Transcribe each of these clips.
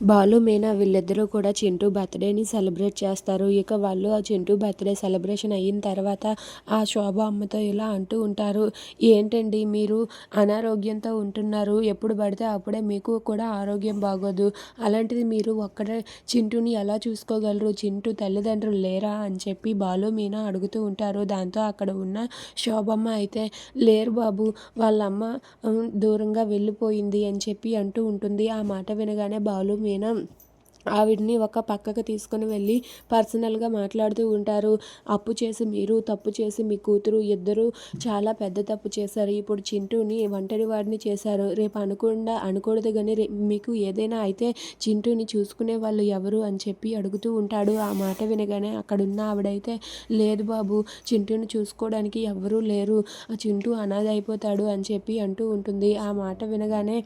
బాలు మీనా వీళ్ళిద్దరూ కూడా చింటూ బర్త్డేని సెలబ్రేట్ చేస్తారు. ఇక వాళ్ళు ఆ చింటూ బర్త్డే సెలబ్రేషన్ అయిన తర్వాత ఆ శోభ అమ్మతో ఇలా అంటూ ఉంటారు. ఏంటండి మీరు అనారోగ్యంతో ఉంటున్నారు. ఎప్పుడు పడితే అప్పుడే మీకు కూడా ఆరోగ్యం బాగోదు. అలాంటిది మీరు ఒక్కడే చింటూని ఎలా చూసుకోగలరు? చింటూ తల్లిదండ్రులు లేరా? అని చెప్పి బాలు మీనా అడుగుతూ ఉంటారు. దాంతో అక్కడ ఉన్న శోభమ్మ అయితే లేరు బాబు వాళ్ళమ్మ దూరంగా వెళ్ళిపోయింది అని చెప్పి అంటూ ఉంటుంది. ఆ మాట వినగానే బాలు మీనా ఆవిడ్ని ఒక పక్కకు తీసుకొని వెళ్ళి పర్సనల్గా మాట్లాడుతూ ఉంటారు. అప్పు చేసి మీరు తప్పు చేసి మీ కూతురు ఇద్దరు చాలా పెద్ద తప్పు చేశారు. ఇప్పుడు చింటూని ఒంటరి వాడిని చేశారు. రేపు అనుకుండా అనకూడదు కానీ రే మీకు ఏదైనా అయితే చింటూని చూసుకునే వాళ్ళు ఎవరు అని చెప్పి అడుగుతూ ఉంటాడు. ఆ మాట వినగానే అక్కడున్న ఆవిడైతే లేదు బాబు చింటూని చూసుకోవడానికి ఎవరూ లేరు. ఆ చింటూ అనాథ అయిపోతాడు అని చెప్పి అంటూ ఉంటుంది. ఆ మాట వినగానే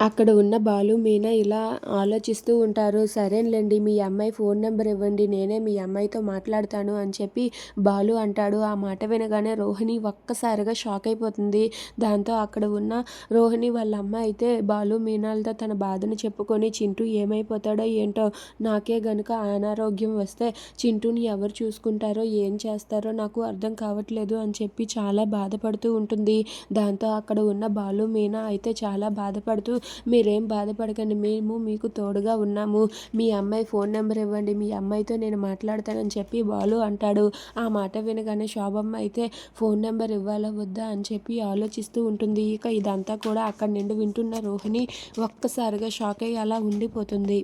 అక్కడ ఉన్న బాలు మీనా ఇలా ఆలోచిస్తూ ఉంటారు సరేలేండి మీ అమ్మాయి ఫోన్ నెంబర్ ఇవ్వండి నేనే మీ అమ్మాయితో మాట్లాడతాను అని చెప్పి బాలు అంటాడు. ఆ మాట వినగానే రోహిణి ఒక్కసారిగా షాక్ అయిపోతుంది. దాంతో అక్కడ ఉన్న రోహిణి వాళ్ళ అమ్మ అయితే బాలు మీనాలతో తన బాధను చెప్పుకొని చింటూ ఏమైపోతాడో ఏంటో నాకే గనుక అనారోగ్యం వస్తే చింటూని ఎవరు చూసుకుంటారో ఏం చేస్తారో నాకు అర్థం కావట్లేదు అని చెప్పి చాలా బాధపడుతూ ఉంటుంది. దాంతో అక్కడ ఉన్న బాలు మీనా అయితే చాలా బాధపడుతూ మీరేం బాధపడకండి. మేము మీకు తోడుగా ఉన్నాము. మీ అమ్మాయి ఫోన్ నెంబర్ ఇవ్వండి. మీ అమ్మాయితో నేను మాట్లాడతానని చెప్పి బాలు అంటాడు. ఆ మాట వినగానే శోభమ్మ అయితే ఫోన్ నెంబర్ ఇవ్వాలా వద్దా అని చెప్పి ఆలోచిస్తూ ఉంటుంది. ఇక ఇదంతా కూడా అక్కడి నుండి వింటున్న రోహిణి ఒక్కసారిగా షాక్ అయ్యి అలా ఉండిపోతుంది.